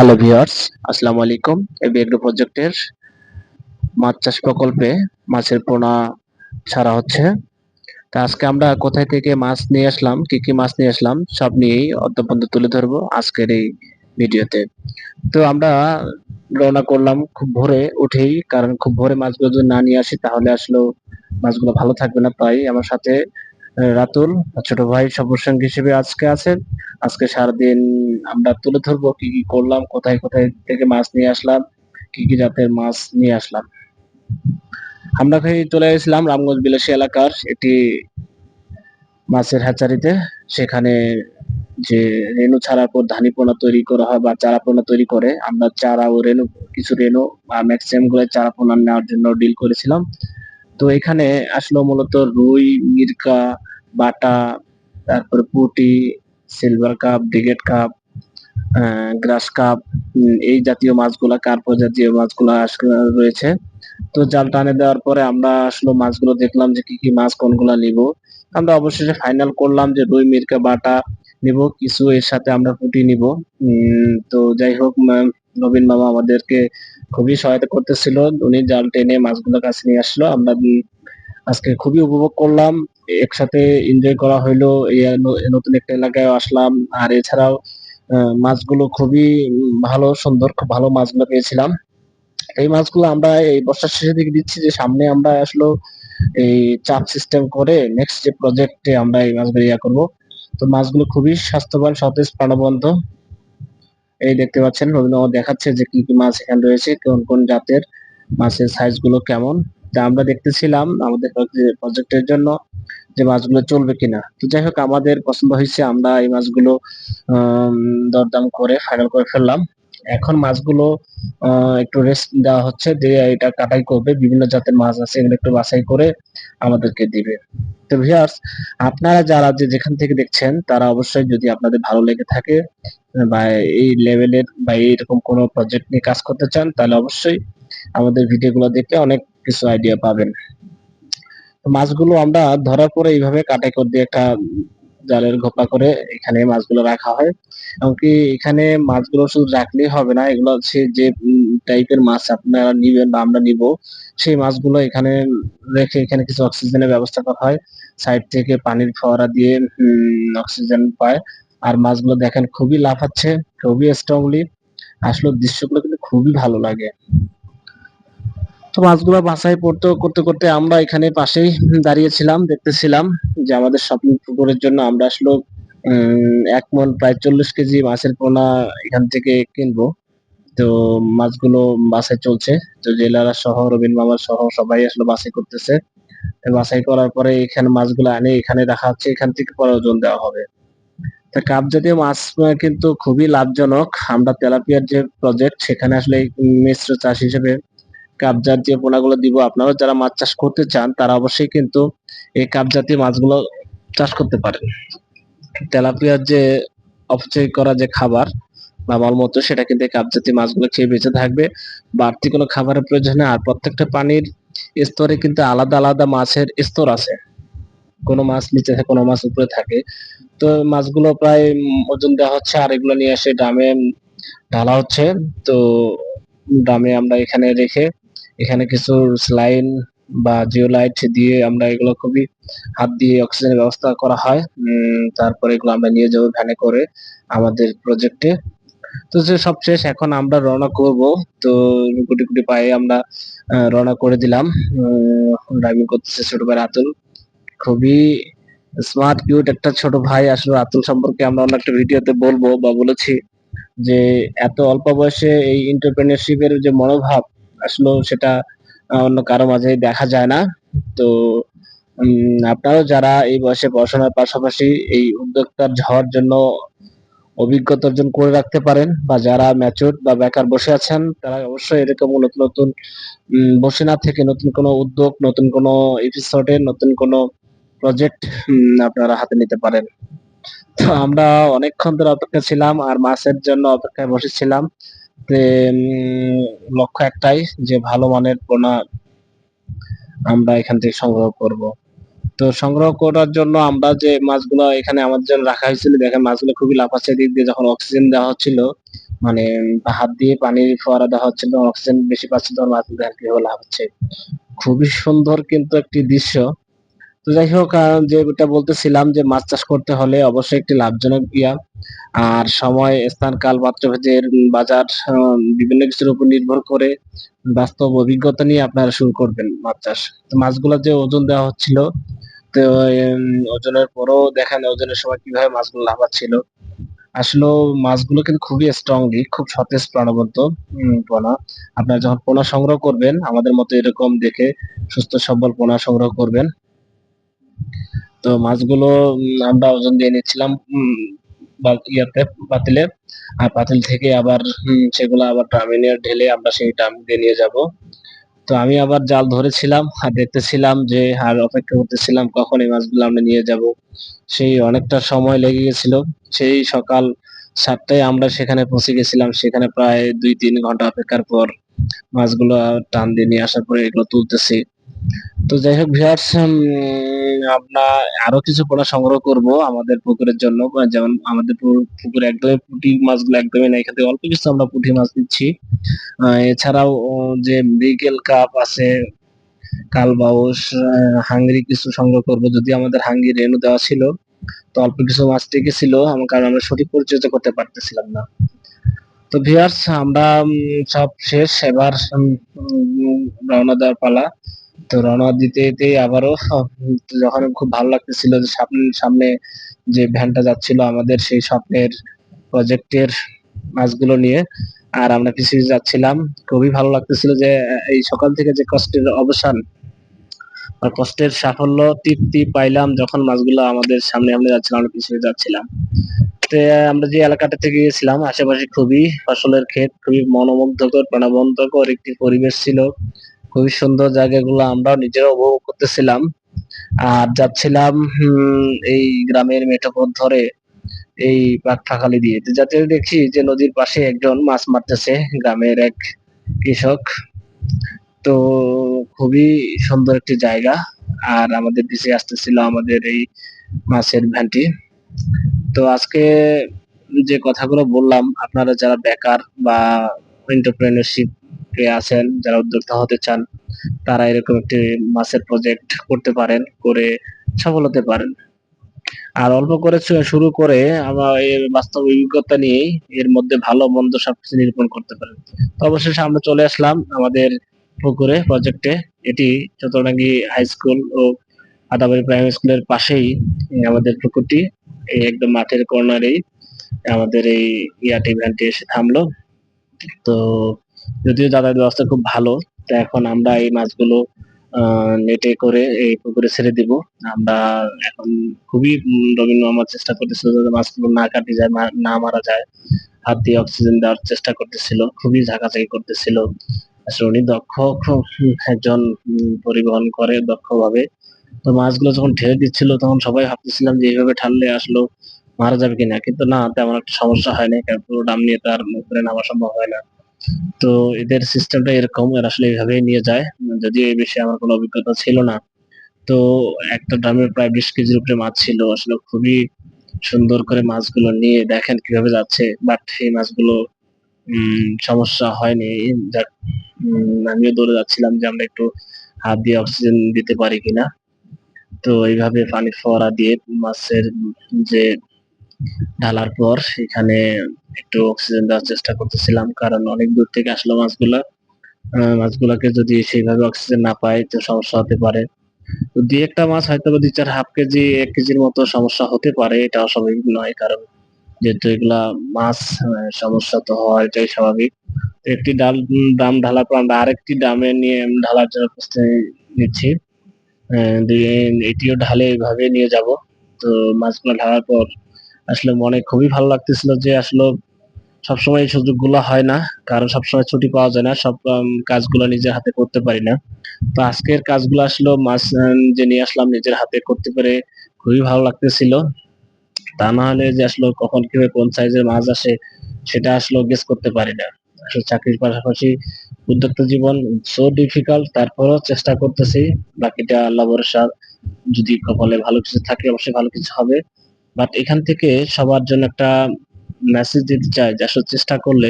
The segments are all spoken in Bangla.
হ্যালো ভিউয়ার্স আসসালামু আলাইকুম এবি এগ্রো প্রজেক্টের মাছ চাষ প্রকল্পে মাছের পোনা ছাড়া হচ্ছে। তা আজকে আমরা কোথায় থেকে মাছ নিয়ে আসলাম, কি কি মাছ নিয়ে আসলাম, সব নিয়েই অদ্যপন্ত তুলে ধরবো আজকের এই ভিডিওতে। তো আমরা রওনা করলাম খুব ভোরে উঠেই, কারণ খুব ভোরে মাছগুলো যদি না নিয়ে আসি, তাহলে আসলেও মাছগুলো ভালো থাকবে না। তাই আমার সাথে রাতুল ছোট ভাই সঙ্গী হিসেবে আজকে আছেন। আজকে সারাদিন আমরা তুলে ধরবো কি কি করলাম, কোথায় কোথায় থেকে মাছ নিয়ে আসলাম, কি কি জাতের মাছ নিয়ে আসলাম। আমরা চলে গেছিলাম রামগঞ্জ বিলাসী এলাকার একটি মাছের হ্যাচারিতে সেখানে যে রেনু ছাড়ার পর ধানি পোনা তৈরি করা হয় বা চারা পোনা তৈরি করে, আমরা চারা ও রেনু কিছু রেনু বা ম্যাক্সিমামগুলো চারা পোনা নেওয়ার জন্য ডিল করেছিলাম। তো এখানে আসলো মূলত রুই, মিরকা বাটা, তারপরে পুটি silver carp brigade carp grass carp এই জাতীয় মাছগুলা কার্পো জাতীয় মাছগুলো রয়েছে। তো জাল টানে দেওয়ার পরে আমরা আসলে মাছগুলো দেখলাম যে কি কি মাছ কোনগুলা নিব। আমরা অবশেষে ফাইনাল করলাম যে রুই, মিরকা, বাটা নিব। কিছু এর সাথে আমরা পুটি নিব। তো যাই হোক নবীন মামা আমাদেরকে খুবই সহায়তা করতেছিল। উনি জাল টেনে মাছগুলো কাছে নিয়ে আসলো। আমরা আজকে খুবই উপভোগ করলাম। একসাথে এনজয় করা হইল নতুন একটা এলাকায় আসলাম। আর এছাড়াও মাছগুলো খুবই ভালো, সুন্দর, খুব ভালো মাছগুলো পেয়েছিলাম। এই মাছগুলো আমরা এই বর্ষার শেষের দিকে দিচ্ছি যে, সামনে আমরা আসলো এই চাপ সিস্টেম করে নেক্সট যে প্রজেক্টে আমরা এই মাছগুলো ইয়া করব। তো মাছগুলো খুবই স্বাস্থ্যবান, সতেজ, প্রাণবন্ত। এই দেখতে পাচ্ছেন রবীন্দ্র দেখাচ্ছে যে কি কি মাছ এখানে রয়েছে, কোন কোন জাতের, মাছের সাইজগুলো কেমন। তা আমরা দেখতেছিলাম আমাদের প্রজেক্টের জন্য যে মাছগুলো চলবে কিনা। তো যাই হোক, আমাদের পছন্দ হয়েছে, আমরা এই মাছগুলো দরদাম করে ফাইনাল করে ফেললাম। এখন মাছগুলো একটু রেস্ট দেওয়া হচ্ছে, দিয়ে এটা কাটাই করবে। বিভিন্ন জাতের মাছ আছে, এগুলো একটু বাছাই করে আমাদেরকে দিবে। তো ভিউয়ার্স আপনারা যারা যে যেখান থেকে দেখছেন, তারা অবশ্যই যদি আপনাদের ভালো লেগে থাকে, বা এই লেভেলের বা এইরকম কোনো প্রজেক্ট নিয়ে কাজ করতে চান, তাহলে অবশ্যই আমাদের ভিডিওগুলো দেখে অনেক কিছু আইডিয়া পাবেন। মাছগুলো আমরা ধরার পরে এইভাবে কাটাই করে দিয়ে একটা জালের ঘোপা করে এখানে মাছগুলো রাখা হয়। এমনকি এখানে মাছগুলো শুধু রাখলেই হবে না, এগুলো হচ্ছে যে টাইপের মাছ আপনারা নিবেন বা আমরা নিব, সেই মাছগুলো এখানে রেখে এখানে কিছু অক্সিজেনের ব্যবস্থা করা হয়। সাইড থেকে পানির ফোয়ারা দিয়ে অক্সিজেন পায়। আর মাছগুলো দেখেন খুবই লাফাচ্ছে, খুবই স্ট্রংলি আসলে দৃশ্যগুলো কিন্তু খুবই ভালো লাগে। তো মাছগুলো বাছাই পড়তে, করতে করতে আমরা এখানে পাশেই দাঁড়িয়েছিলাম, দেখতেছিলাম যে আমাদের শপিং পুকুরের জন্য আমরা আসলে এক মন প্রায় চল্লিশ কেজি মাছের পোনা এখান থেকে কিনবো। তো মাছগুলো বাছাই চলছে, তো জেলারা সহ, রবীন মামা সহ সবাই আসলে বাছাই করতেছে। বাছাই করার পরে এখানে মাছগুলো আনে, এখানে রাখা হচ্ছে, এখান থেকে পরে ওজন দেওয়া হবে। তা কাপ জাতীয় মাছ কিন্তু খুবই লাভজনক। আমরা তেলাপিয়ার যে প্রজেক্ট সেখানে আসলে মিশ্র চাষ হিসেবে কাপ জাতীয় পোনাগুলো দিব আপনারা যারা মাছ চাষ করতে চান, তারা অবশ্যই কিন্তু এই কাপ জাতীয় মাছগুলো চাষ করতে পারেন। তেলাপিয়ার যে অপচয় করা যে খাবার বা মলমূত্র সেটা কিন্তু কাপ জাতীয় মাছগুলো খেয়ে বেঁচে থাকবে। বাড়তি কোনো খাবারের প্রয়োজন আর প্রত্যেকটা পানির স্তরে কিন্তু আলাদা আলাদা মাছের স্তর আছে। কোনো মাছ নিচে থাকে, কোনো মাছ উপরে থাকে। তো মাছগুলো প্রায় ওজন দেওয়া হচ্ছে, আর এগুলো নিয়ে এসে ড্রামে ঢালা হচ্ছে। তো ড্রামে আমরা এখানে রেখে এখানে কিছু স্লাইন বা জিওলাইট দিয়ে আমরা এগুলো খুবই হাত দিয়ে অক্সিজেনের ব্যবস্থা করা হয়। তারপরে এগুলো আমরা নিয়ে যাব ভ্যানে করে আমাদের প্রজেক্টে তো যে সব শেষ, এখন আমরা রওনা করব। তো গুটি গুটি পায়ে আমরা রওনা করে দিলাম। ড্রাইভিং করতেছে ছোট ভাই রাতুল। খুবই স্মার্ট কিউট একটা ছোট ভাই। আসলে আতুল সম্পর্কে আমরা অন্য একটা ভিডিওতে বলব বা বলেছি যে এত অল্প বয়সে এই এন্টারপ্রেনারশিপের যে মনোভাব আসলে সেটা অন্য কারও মাঝে দেখা যায় না। তো আপনারাও যারা এই বয়সে পড়াশোনার পাশাপাশি এই উদ্যোক্তার হওয়ার জন্য অভিজ্ঞতা অর্জন করে রাখতে পারেন বা যারা ম্যাচুর বা বেকার বসে আছেন, তারা অবশ্যই এরকম নতুন নতুন বসে না থেকে নতুন কোনো উদ্যোগ, নতুন কোনো এপিসোডে নতুন কোনো প্রজেক্ট আপনারা হাতে নিতে পারেন। তো আমরা অনেকক্ষণ ধরে অপেক্ষা ছিলাম আর মাসের জন্য অপেক্ষায় বসেছিলাম লক্ষ্য একটাই যে ভালো মানের পোনা আমরা এখান থেকে সংগ্রহ করব। তো সংগ্রহ করার জন্য আমরা যে মাছগুলো এখানে আমাদের জন্য রাখা হয়েছিল, দেখেন মাছগুলো খুবই লাফাচ্ছে দিক দিয়ে, যখন অক্সিজেন দেওয়া হচ্ছিল মানে হাত দিয়ে পানির ফোয়ারা দেওয়া হচ্ছিল অক্সিজেন বেশি পাচ্ছে, তখন মাছগুলো আর কি লাফাচ্ছে। খুবই সুন্দর কিন্তু একটি দৃশ্য। তো যাই হোক যেটা বলতেছিলাম যে মাছ চাষ করতে হলে অবশ্যই একটি লাভজনক ইয়া। আর সময়, স্থান, কাল পাত্রভেদের বাজার বিভিন্ন কিছুর উপর নির্ভর করে বাস্তব অভিজ্ঞতা নিয়ে আপনারা শুরু করবেন মাছ চাষ। মাছগুলো যে ওজন দেওয়া হচ্ছিল, তো ওজনের পরও দেখেন ওজনের সময় কীভাবে মাছগুলো লাফাচ্ছিল আসলে মাছগুলো কিন্তু খুবই স্ট্রংলি খুব সতেজ প্রাণবন্ত পোনা। আপনারা যখন পোনা সংগ্রহ করবেন, আমাদের মতো এরকম দেখে সুস্থ সবল পোনা সংগ্রহ করবেন। তো মাছগুলো আমরা ওজন দিয়ে নিচ্ছিলাম ইয়াতে, পাতিলে। আর পাতিল থেকে আবার সেগুলো আবার ড্রামে নিয়ে ঢেলে আমরা সেই ড্রাম দিয়ে নিয়ে যাব। তো আমি আবার জাল ধরেছিলাম আর দেখতেছিলাম যে, আর অপেক্ষা করতেছিলাম কখন এই মাছগুলো আমরা নিয়ে যাব। সেই অনেকটা সময় লেগে গেছিল। সেই সকাল সাতটায় আমরা সেখানে পৌঁছে গেছিলাম। সেখানে প্রায় দুই তিন ঘণ্টা অপেক্ষার পর মাছগুলো টান দিয়ে নিয়ে আসার পরে এগুলো তুলতেছি। তো যাই হোক ভিউয়ার্স আমরা আরও কিছু পোনা সংগ্রহ করব আমাদের পুকুরের জন্য। যেমন আমাদের পুকুরে একদমই পুঁটি মাছগুলো একদমই নাই, এখানে অল্প কিছু আমরা পুঁটি মাছ দিচ্ছি। এছাড়াও যে মৃগেল কাপ আছে, কালবাউস হাঙ্গরি কিছু সংগ্রহ করব। যদি আমাদের হাঙ্গি রেনু দেওয়া ছিল, তো অল্প কিছু মাছ টিকে ছিল কারণ আমরা সঠিক পরিচর্যা করতে পারতেছিলাম না। তো ভিউয়ার্স, আমরা সব শেষ। এবার রওনা দেওয়ার পালা। তো রওনা দিতে দিতে আবারও, যখন খুব ভালো লাগতেছিল যে সামনে সামনে যে ভ্যানটা যাচ্ছিল আমাদের সেই স্বপ্নের প্রজেক্টের মাছগুলো নিয়ে, আর আমরা পিছিয়ে যাচ্ছিলাম। খুবই ভালো লাগতেছিল যে, এই সকাল থেকে যে কষ্টের অবসান আর কষ্টের সাফল্য, তৃপ্তি পাইলাম যখন মাছগুলো আমাদের সামনে, আমরা যাচ্ছিলাম, আমরা পিছিয়ে যাচ্ছিলাম। তো, আমরা যে এলাকাটা থেকে গিয়েছিলাম আশেপাশে খুবই ফসলের ক্ষেত, খুবই মনোমুগ্ধকর প্রাণবন্তকর একটি পরিবেশ ছিল। খুবই সুন্দর জায়গাগুলো আমরা নিজেরা উপভোগ করতেছিলাম। আর যাচ্ছিলাম এই গ্রামের মেঠোপথ ধরে এই পাকঠাখালি দিয়ে। যাতে দেখি যে নদীর পাশে একজন মাছ মারতেছে গ্রামের এক কৃষক। তো খুবই সুন্দর একটি জায়গা। আর আমাদের পিছিয়ে আসতেছিল আমাদের এই মাছের ভ্যানটি। তো আজকে যে কথাগুলো বললাম, আপনারা যারা বেকার বা এন্টারপ্রেনারশিপ আছেন, যারা উদ্যোক্তা হতে চান, তারা এরকম একটি মাছের প্রজেক্ট করতে পারেন, করে সফল হতে পারেন। আর অল্প করে শুরু করে আমার এর বাস্তব অভিজ্ঞতা নিয়েই এর মধ্যে ভালো, মন্দ সবকিছু নিরূপণ করতে পারেন। তো অবশেষে আমরা চলে আসলাম আমাদের পুকুরে প্রজেক্টে এটি চতরাঙ্গি হাই স্কুল ও আদাবাড়ি প্রাইমারি স্কুলের পাশেই আমাদের পুকুরটি। এই একদম মাঠের কর্নারেই আমাদের এই ইয়াটি ভ্যানটি এসে থামলো। তো যদিও যাতায়াত ব্যবস্থা খুব ভালো, তো এখন আমরা এই মাছগুলো নেটে করে এই পুকুরে ছেড়ে দিব। আমরা এখন খুবই রবীন্দ্র আমার চেষ্টা করতেছিল যাতে মাছগুলো না কাটি যায় না মারা যায়। হাত দিয়ে অক্সিজেন দেওয়ার চেষ্টা করতেছিল, খুবই ঝাঁকাঝাঁকি করতেছিল। আসলে উনি দক্ষ একজন পরিবহন করে দক্ষভাবে। তো মাছগুলো যখন ঠেলে দিচ্ছিল, তখন সবাই ভাবতেছিলাম যে এইভাবে ঠাললে আসলো মারা যাবে কিনা। কিন্তু না, তেমন একটা সমস্যা হয় না কারণ পুরো ডাম নিয়ে তার উপরে নামা সম্ভব হয় না। তো এদের সিস্টেমটা এরকম, এরা আসলে এইভাবেই নিয়ে যায়। যদিও এই বিষয়ে আমার কোনো অভিজ্ঞতা ছিল না। তো একটা ড্রামে প্রায় বিশ কেজির উপরে মাছ ছিল। আসলে খুবই সুন্দর করে মাছগুলো নিয়ে দেখেন কীভাবে যাচ্ছে। বাট সেই মাছগুলো সমস্যা হয়নি। আমিও দৌড়ে যাচ্ছিলাম যে আমরা একটু হাত দিয়ে অক্সিজেন দিতে পারি কিনা। তো এইভাবে পানির ফোয়ারা দিয়ে মাছের যে ঢালার পর সেখানে একটু অক্সিজেন দেওয়ার চেষ্টা করতেছিলাম, কারণ অনেক দূর থেকে আসলো মাছগুলা। মাছগুলাকে যদি সেইভাবে অক্সিজেন না পায় তো সমস্যা হতে পারে। দুই একটা মাছ হয়তো দুই চার হাফ কেজি, এক কেজির মতো সমস্যা হতে পারে, এটা অস্বাভাবিক নয়, কারণ যেহেতু এগুলা মাছ সমস্যা তো হওয়া এটাই স্বাভাবিক। একটি ডাল, ডাম ঢালার পর আমরা আরেকটি ডামে নিয়ে ঢালার জন্য প্রস্তুতি নিচ্ছি। এটিও ঢালে এইভাবে নিয়ে যাব। তো মাছগুলো ঢালার পর আসলে মনে খুবই ভালো লাগতেছিল যে আসলে সবসময় এই সুযোগগুলো হয় না, কারণ সবসময় ছুটি পাওয়া যায় না, সব কাজগুলো নিজের হাতে করতে পারি না। তো আজকের কাজগুলো আসলে মাছ যে নিয়ে আসলাম নিজের হাতে করতে পেরে খুবই ভালো লাগতেছিল। তা না হলে যে আসলে কখন কীভাবে কোন সাইজের মাছ আসে সেটা আসলে গেস করতে পারি না। আসলে চাকরির পাশাপাশি উদ্যোক্তা জীবন সো ডিফিকাল্ট তারপরও চেষ্টা করতেছি। বাকিটা আল্লাহ ভরসা, যদি কপালে ভালো কিছু থাকে অবশ্যই ভালো কিছু হবে। বাট এখান থেকে সবার জন্য একটা মেসেজ দিতে চাই যে আসলে চেষ্টা করলে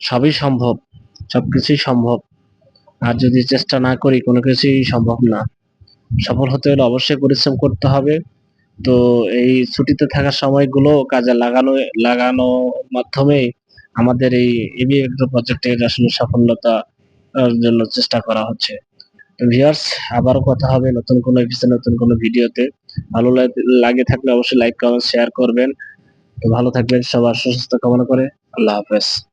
সবই সম্ভব, সবকিছুই সম্ভব। আর যদি চেষ্টা না করি কোনো কিছুই সম্ভব না। সফল হতে হলে অবশ্যই পরিশ্রম করতে হবে। তো এই ছুটিতে থাকার সময়গুলো কাজে লাগানো লাগানো মাধ্যমে আমাদের এই এবি এগ্রো প্রজেক্টের আসলে সফলতা জন্য চেষ্টা করা হচ্ছে। ভিউয়ার্স আবারও কথা হবে নতুন কোনো এপিসোড নতুন কোনো ভিডিওতে ভালো লাগ- থাকলে অবশ্যই লাইক কমেন্ট শেয়ার করবেন। তো ভালো থাকবেন, সবার সুস্থ কামনা করে। আল্লাহ হাফেজ।